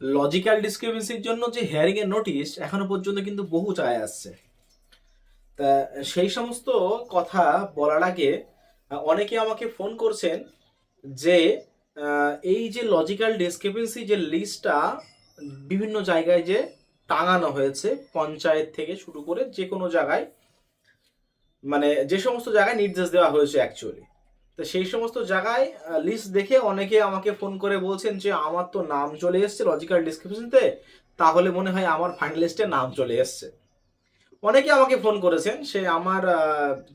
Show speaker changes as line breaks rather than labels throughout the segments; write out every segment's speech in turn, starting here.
Logical ডিসক্রিপেন্সির জন্য যে hearing এর নোটিশ এখনও পর্যন্ত কিন্তু বহু চায় আসছে। তা সেই সমস্ত কথা বলার আগে, অনেকে আমাকে ফোন করছেন যে এই যে লজিক্যাল ডিসক্রিপেন্সি যে লিস্টটা বিভিন্ন জায়গায় যে টাঙানো হয়েছে, পঞ্চায়েত থেকে শুরু করে যে কোনো জায়গায় মানে যে সমস্ত জায়গায় নির্দেশ দেওয়া হয়েছে অ্যাকচুয়ালি তো সেই সমস্ত জায়গায় লিস্ট দেখে অনেকে আমাকে ফোন করে বলছেন যে, আমার তো নাম চলে এসছে লজিক্যাল ডিসক্রিপশনতে তাহলে মনে হয় আমার ফাইনাল লিস্টে নাম চলে এসছে। অনেকে আমাকে ফোন করেছেন, সে আমার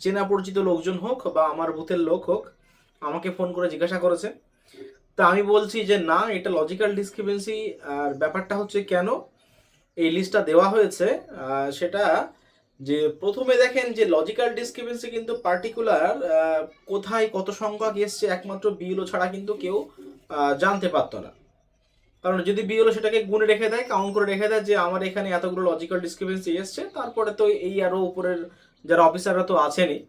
চেনা পরিচিত লোকজন হোক বা আমার বুথের লোক হোক, আমাকে ফোন করে জিজ্ঞাসা করেছেন। তা আমি বলছি যে, না, এটা লজিক্যাল ডিসক্রিপেন্সি আর ব্যাপারটা হচ্ছে কেন? এই লিস্টটা দেওয়া হয়েছে সেটা যে প্রথমে দেখেন যে লজিক্যাল ডিসক্রিপেন্সি কিন্তু পার্টিকুলার কোথায় কত সংখ্যক এসছে একমাত্র বিএলও ছাড়া কিন্তু কেউ জানতে পারতো না। কারণ যদি বিএলও সেটাকে গুণে রেখে দেয় কাউন্ট করে রেখে দেয় যে আমার এখানে এতগুলো লজিক্যাল ডিসক্রিপেন্সি এসছে, তারপরে তো এই আরও উপরের যারা অফিসাররা তো আছেনই।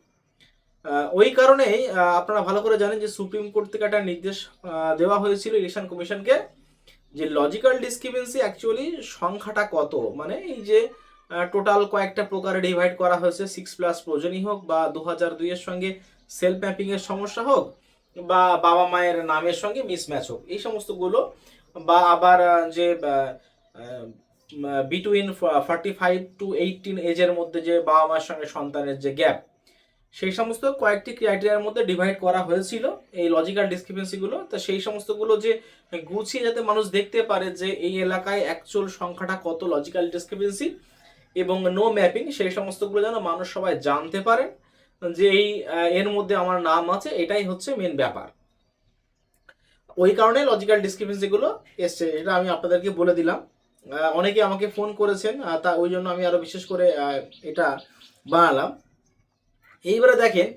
ওই কারণেই আপনারা ভালো করে জানেন যে সুপ্রিম কোর্ট থেকে একটা নির্দেশ দেওয়া হয়েছিল ইলেকশন কমিশনকে যে লজিক্যাল ডিসক্রিপেন্সি অ্যাকচুয়ালি সংখ্যাটা কত? মানে এই যে টোটাল কয়েকটা প্রকারে ডিভাইড করা হয়েছে সিক্স প্লাস প্রয়োজনই হোক বা দু হাজার দুইয়ের সঙ্গে সেলফ ম্যাপিং এর সমস্যা হোক বা বাবা মায়ের নামের সঙ্গে মিসম্যাচ হোক, এই সমস্তগুলো বা আবার যে between forty five to eighteen এজের মধ্যে যে বাবা মায়ের সঙ্গে সন্তানের যে গ্যাপ সেই সমস্ত কয়েকটি ক্রাইটেরিয়ার মধ্যে ডিভাইড করা হয়েছিল এই লজিক্যাল ডিসক্রিপেন্সিগুলো তো সেই সমস্তগুলো যে গুছিয়ে যাতে মানুষ দেখতে পারে যে এই এলাকায় অ্যাকচুয়াল সংখ্যাটা কত লজিক্যাল ডিসক্রিপেন্সি এবং নো ম্যাপিং সেই সমস্তগুলো যেন মানুষ সবাই জানতে পারে, যে এই এর মধ্যে আমার নাম আছে, এটাই হচ্ছে মেন ব্যাপার। ওই কারণে লজিক্যাল ডিসক্রিপেন্সিগুলো এসছে, এটা আমি আপনাদেরকে বলে দিলাম। অনেকে আমাকে ফোন করেছেন তা ওই জন্য আমি আরও বিশেষ করে এটা বানালাম। এইবারে দেখেন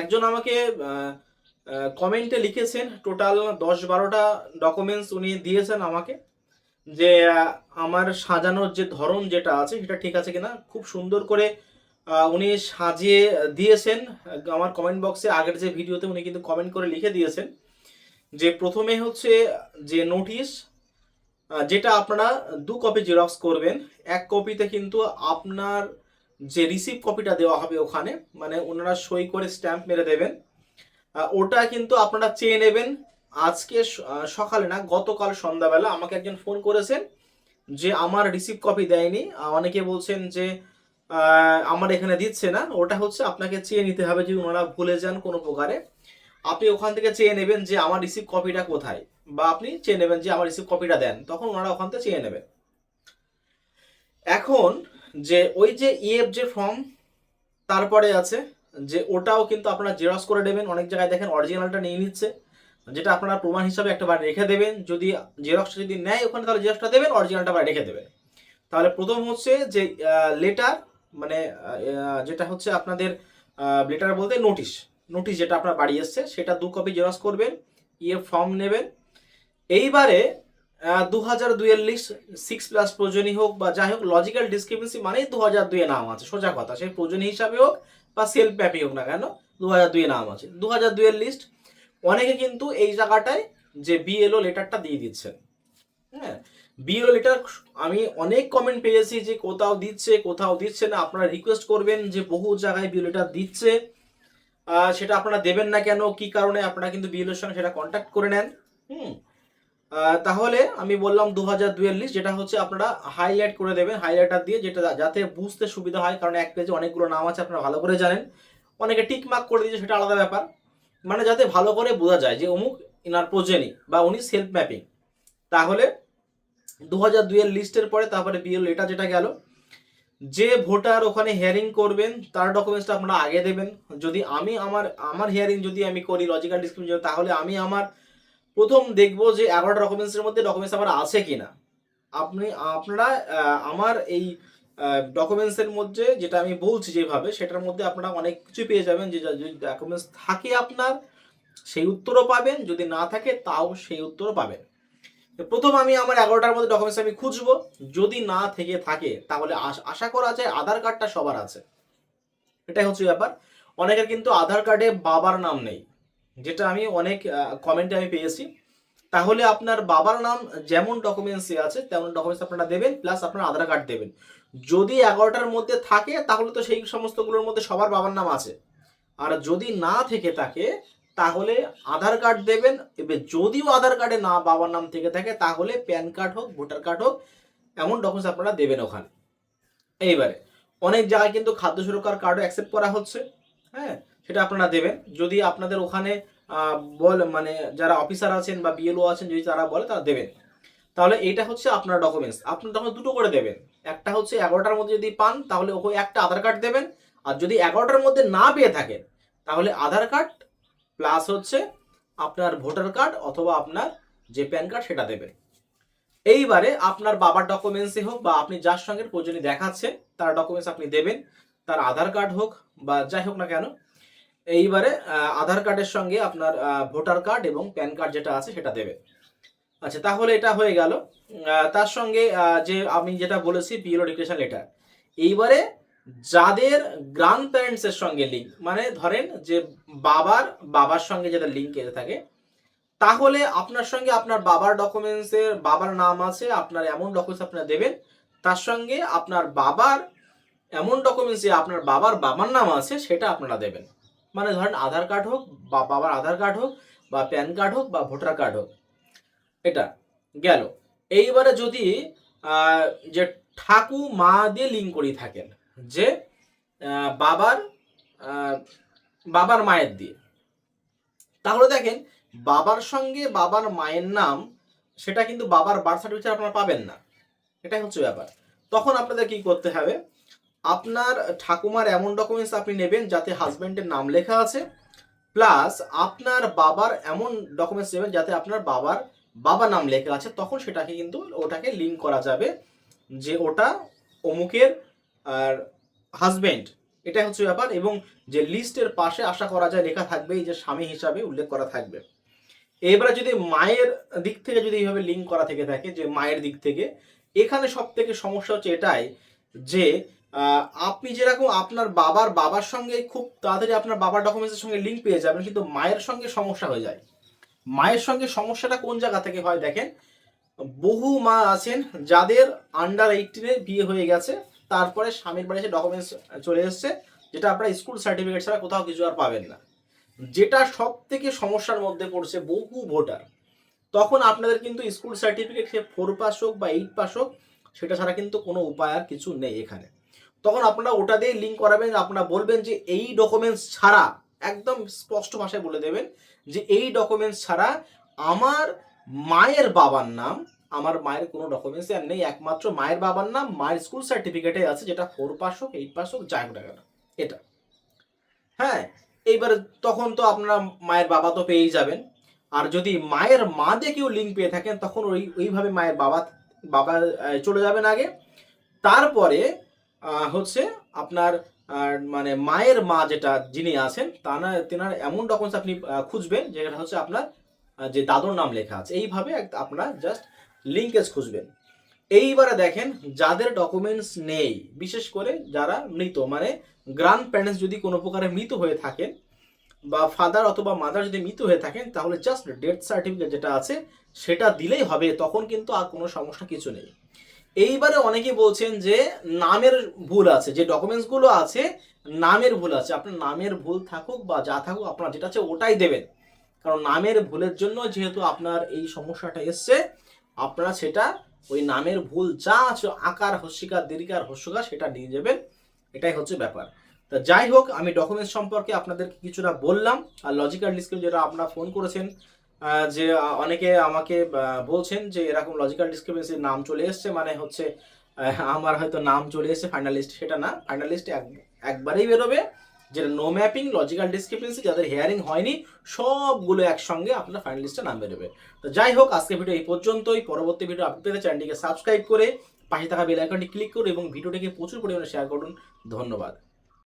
একজন আমাকে কমেন্টে লিখেছেন টোটাল দশ বারোটা ডকুমেন্টস উনি দিয়েছেন আমাকে। যে আমার সাজানোর যে ধরন যেটা আছে, সেটা ঠিক আছে কিনা? খুব সুন্দর করে উনি সাজিয়ে দিয়েছেন। আমার কমেন্ট বক্সে আগের যে ভিডিওতে উনি কিন্তু কমেন্ট করে লিখে দিয়েছেন যে, প্রথমে হচ্ছে যে নোটিশ যেটা আপনারা দু কপি জেরক্স করবেন, এক কপিতে কিন্তু আপনার যে রিসিভ কপিটা দেওয়া হবে ওখানে মানে ওনারা সই করে স্ট্যাম্প মেরে দেবেন। ওটা কিন্তু আপনারা চেয়ে নেবেন আজকে সকালে না, গতকাল সন্ধ্যাবেলা আমাকে একজন ফোন করেছেন যে আমার রিসিভ কপি দেয়নি। অনেকে বলছেন যে আমার এখানে দিচ্ছে না। ওটা হচ্ছে আপনাকে চেয়ে নিতে হবে যদি ওনারা ভুলে যান কোনো প্রকারে। আপনি ওখান থেকে চেয়ে নেবেন যে আমার রিসিভ কপিটা কোথায় বা আপনি চেয়ে নেবেন যে আমার রিসিভ কপিটা দেন। তখন ওনারা ওখান থেকে চেয়ে নেবেন। এখন যে ওই যে ইএফ যে ফর্ম তারপরে আছে, যে ওটাও কিন্তু আপনারা জেরক্স করে দেবেন। অনেক জায়গায় দেখেন অরিজিনালটা নিয়ে নিচ্ছে। যেটা আপনারা প্রমাণ হিসাবে একটা রেখে দেবেন। যদি জেরক্সটা যদি নেয়, ওখানে তাহলে জেরক্সটা দেবেন অরিজিনালটা বার রেখে দেবেন। তাহলে প্রথম হচ্ছে যে লেটার মানে যেটা হচ্ছে আপনাদের লেটার বলতে নোটিশ নোটিশ যেটা আপনার বাড়ি এসছে, সেটা দু কপি জেরক্স করবেন ইয়ে ফর্ম নেবেন। এইবারে দু হাজার দুইয়ের লিস্ট সিক্স প্লাস প্রয়োজনী হোক বা যাই হোক লজিক্যাল ডিসক্রিপেন্সি মানেই দু হাজার দুইয়ে নাম আছে, সোজা কথা। সে প্রয়োজনী হিসাবে হোক বা সেলফ ম্যাপি হোক না কেন দু হাজার দুইয়ে নাম আছে। দু হাজার দুইয়ের লিস্ট অনেকে কিন্তু এই জায়গাটায় যে বিএলও লেটারটা দিয়ে দিচ্ছেন। হ্যাঁ বিএলও লেটার আমি অনেক কমেন্ট পেয়েছি যে কোথাও দিচ্ছে কোথাও দিচ্ছে না। আপনারা রিকোয়েস্ট করবেন যে বহু জায়গায় বিএলও লেটার দিচ্ছে। সেটা আপনারা দেবেন না কেন, কি কারণে? আপনারা কিন্তু বিএলওর সঙ্গে সেটা কন্ট্যাক্ট করে নেন। হুম। তাহলে আমি বললাম দু হাজার দুয়ের লিস্ট যেটা হচ্ছে আপনারা হাইলাইট করে দেবেন হাইলাইটার দিয়ে, যেটা যাতে বুঝতে সুবিধা হয়। কারণ এক পেজে অনেকগুলো নাম আছে, আপনারা ভালো করে জানেন। অনেকে টিক মার্ক করে দিয়েছে, সেটা আলাদা ব্যাপার। মানে যাতে ভালো করে বোঝা যায় যে অমুক ইনার প্রোজেনি বা উনি সেলফ ম্যাপিং তাহলে দু হাজার দুইয়ের লিস্টের পরে তারপরে বিএল এটা যেটা গেল, যে ভোটার ওখানে হিয়ারিং করবেন, তার ডকুমেন্টসটা আপনারা আগে দেবেন। যদি আমি আমার আমার হিয়ারিং যদি আমি করি লজিক্যাল ডিসক্রিপশন তাহলে আমি আমার প্রথম দেখব যে এগারোটা ডকুমেন্টসের মধ্যে ডকুমেন্টস আমার আছে কি না আপনি, আপনারা আমার এই ডকুমেন্টসের মধ্যে যেটা আমি বলছি যেভাবে, সেটার মধ্যে আপনারা অনেক কিছু পেয়ে যাবেন। যে যদি ডকুমেন্টস থাকে আপনার, সেই উত্তরও পাবেন। যদি না থাকে, তাও সেই উত্তরও পাবেন। প্রথম আমি আমার এগারোটার মধ্যে ডকুমেন্টস আমি খুঁজবো। যদি না থেকে থাকে, তাহলে আশ- করা যায় আধার কার্ডটা সবার আছে। এটাই হচ্ছে ব্যাপার। অনেকের কিন্তু আধার কার্ডে বাবার নাম নেই, যেটা আমি অনেক কমেন্টে আমি পেয়েছি। তাহলে আপনার বাবার নাম যেমন ডকুমেন্টসে আছে, তেমন ডকুমেন্টস আপনারা দেবেন প্লাস আপনার আধার কার্ড দেবেন। যদি এগারোটার মধ্যে থাকে, তাহলে তো সেই সমস্তগুলোর মধ্যে সবার বাবার নাম আছে। আর যদি না থেকে থাকে, তাহলে আধার কার্ড দেবেন। এবার যদিও আধার কার্ডে না বাবার নাম থেকে থাকে, তাহলে প্যান কার্ড হোক, ভোটার কার্ড হোক, এমন ডকুমেন্টস আপনারা দেবেন ওখানে। এইবারে, অনেক জায়গায় কিন্তু খাদ্য সুরক্ষার কার্ডও অ্যাকসেপ্ট করা হচ্ছে। হ্যাঁ সেটা আপনারা দেবেন। যদি আপনাদের ওখানে বল মানে যারা অফিসার আছেন বা বিএলও আছেন, যদি তারা বলে, তারা দেবেন। তাহলে এটা হচ্ছে আপনার ডকুমেন্টস আপনি তখন দুটো করে দেবেন। একটা হচ্ছে এগারোটার মধ্যে যদি পান, তাহলে ওই একটা আধার কার্ড দেবেন। আর যদি এগারোটার মধ্যে না পেয়ে থাকেন, তাহলে আধার কার্ড প্লাস হচ্ছে আপনার ভোটার কার্ড অথবা আপনার যে প্যান কার্ড সেটা দেবেন। এইবারে আপনার বাবার ডকুমেন্টসই হোক বা আপনি যার সঙ্গে প্রয়োজনে দেখাচ্ছে তার ডকুমেন্টস আপনি দেবেন, তার আধার কার্ড হোক বা যাই হোক না কেন, এইবারে আধার কার্ডের সঙ্গে আপনার ভোটার কার্ড এবং প্যান কার্ড যেটা আছে সেটা দেবেন। আচ্ছা তাহলে এটা হয়ে গেল। তার সঙ্গে যে আমি যেটা বলেছি পিএলও ডিক্লেশন লেটার এইবারে যাদের গ্রান্ড প্যারেন্টসের সঙ্গে লিঙ্ক মানে ধরেন যে বাবার বাবার সঙ্গে যেটা লিঙ্ক এসে থাকে, তাহলে আপনার সঙ্গে আপনার বাবার ডকুমেন্টসের বাবার নাম আছে, আপনার এমন ডকুমেন্টস আপনারা দেবেন, তার সঙ্গে আপনার বাবার এমন ডকুমেন্টসে আপনার বাবার বাবার নাম আছে, সেটা আপনারা দেবেন। মানে ধরেন আধার কার্ড হোক, বা বাবার আধার কার্ড হোক, বা প্যান কার্ড হোক, বা ভোটার কার্ড হোক। এটা গেল। এইবারে যদি যে ঠাকু মা দিয়ে লিঙ্ক করি থাকেন, যে বাবার বাবার মায়ের দিয়ে, তাহলে দেখেন বাবার সঙ্গে বাবার মায়ের নাম, সেটা কিন্তু বাবার বার্থ সার্টিফিকেট আপনারা পাবেন না। এটাই হচ্ছে ব্যাপার। তখন আপনাদের কি করতে হবে? আপনার ঠাকুমার এমন ডকুমেন্টস আপনি নেবেন যাতে হাজব্যান্ডের নাম লেখা আছে প্লাস আপনার বাবার এমন ডকুমেন্টস নেবেন যাতে আপনার বাবার বাবা নাম লেখা আছে, তখন সেটাকে কিন্তু ওটাকে লিঙ্ক করা যাবে যে ওটা অমুকের আর হাজবেন্ড এটাই হচ্ছে ব্যাপার। এবং যে লিস্টের পাশে আশা করা যায় লেখা থাকবে, এই যে স্বামী হিসাবে উল্লেখ করা থাকবে। এবারে যদি মায়ের দিক থেকে যদি এইভাবে লিঙ্ক করা থেকে থাকে, যে মায়ের দিক থেকে, এখানে সব থেকে সমস্যা হচ্ছে এটাই যে আপনি যেরকম আপনার বাবার বাবার সঙ্গে খুব তাড়াতাড়ি আপনার বাবার ডকুমেন্টসের সঙ্গে লিঙ্ক পেয়ে যাবেন, কিন্তু মায়ের সঙ্গে সমস্যা হয়ে যায়। মায়ের সঙ্গে সমস্যাটা কোন জায়গা থেকে হয় দেখেন? বহু মা আছেন যাদের আন্ডার এইটিনে বিয়ে হয়ে গেছে, তারপরে স্বামীর বাড়িতে ডকুমেন্টস চলে এসছে, যেটা আপনারা স্কুল সার্টিফিকেট ছাড়া কোথাও কিছু আর পাবেন না। যেটা সব থেকে সমস্যার মধ্যে পড়ছে বহু ভোটার তখন আপনাদের কিন্তু স্কুল সার্টিফিকেট সে ফোর পাস হোক বা এইট পাস হোক, সেটা ছাড়া কিন্তু কোনো উপায় আর কিছু নেই এখানে। তখন আপনারা ওটা দিয়ে লিঙ্ক করাবেন, আপনারা বলবেন যে এই ডকুমেন্টস ছাড়া একদম স্পষ্ট ভাষায় বলে দেবেন যে এই ডকুমেন্টস ছাড়া আমার মায়ের বাবার নাম, আমার মায়ের কোনো ডকুমেন্টস আর নেই, একমাত্র মায়ের বাবার নাম, মায়ের স্কুল সার্টিফিকেটে আছে, যেটা ফোর পাস হোক এইট পাস হোক যাই হোক এটা। হ্যাঁ এইবার তখন তো আপনারা মায়ের বাবা তো পেয়েই যাবেন। আর যদি মায়ের মা দিয়ে কেউ লিঙ্ক পেয়ে থাকেন, তখন ওই, ওইভাবে মায়ের বাবা বাবা চলে যাবেন আগে। তারপরে হচ্ছে আপনার আর মানে মায়ের মা যেটা যিনি আছেন তারা তেনার এমন ডকুমেন্টস আপনি খুঁজবেন, যেটা হচ্ছে আপনার যে দাদুর নাম লেখা আছে। এইভাবে আপনারা জাস্ট লিঙ্কেজ খুঁজবেন। এইবারে দেখেন, যাদের ডকুমেন্টস নেই, বিশেষ করে যারা মৃত মানে গ্র্যান্ড প্যারেন্টস যদি কোনো প্রকারে মৃত হয়ে থাকেন, বা ফাদার অথবা মাদার যদি মৃত হয়ে থাকেন, তাহলে জাস্ট ডেথ সার্টিফিকেট যেটা আছে, সেটা দিলেই হবে, তখন কিন্তু আর কোনো সমস্যা কিছু নেই। এইবারে অনেকে বলছেন যে নামের ভুল আছে, যে ডকুমেন্টসগুলো আছে, নামের ভুল আছে। আপনার নামের ভুল থাকুক বা যা থাকুক, আপনার যেটা আছে ওটাই দেবেন। কারণ নামের ভুলের জন্য যেহেতু আপনার এই সমস্যাটা এসছে, আপনারা সেটা ওই নামের ভুল যা আছে, আকার হস্যিকার দীর্ঘার হস্যকার সেটা নিয়ে যাবেন। এটাই হচ্ছে ব্যাপার। তা যাই হোক, আমি ডকুমেন্টস সম্পর্কে আপনাদেরকে কিছুটা বললাম। আর লজিক্যাল ডিসক্রিপ যেটা আপনারা ফোন করেছেন যে অনেকে আমাকে বলছেন যে, এরকম লজিক্যাল ডিসক্রিপেন্সির নাম চলে এসছে মানে হচ্ছে আমার হয়তো নাম চলে এসেছে ফাইনালিস্ট সেটা না। ফাইনালিস্ট একবারেই বেরোবে, যেটা নো ম্যাপিং লজিক্যাল ডিসক্রিপেন্সি যাদের হেয়ারিং হয়নি, সবগুলো একসঙ্গে আপনার ফাইনালিস্টে নাম বেরোবে। তো যাই হোক আজকে ভিডিও এই পর্যন্তই। পরবর্তী ভিডিও আপনি পেতে চ্যানেলটিকে সাবস্ক্রাইব করে, পাশে থাকা বেল আইকনটি ক্লিক করুন এবং ভিডিওটিকে প্রচুর পরিমাণে শেয়ার করুন। ধন্যবাদ।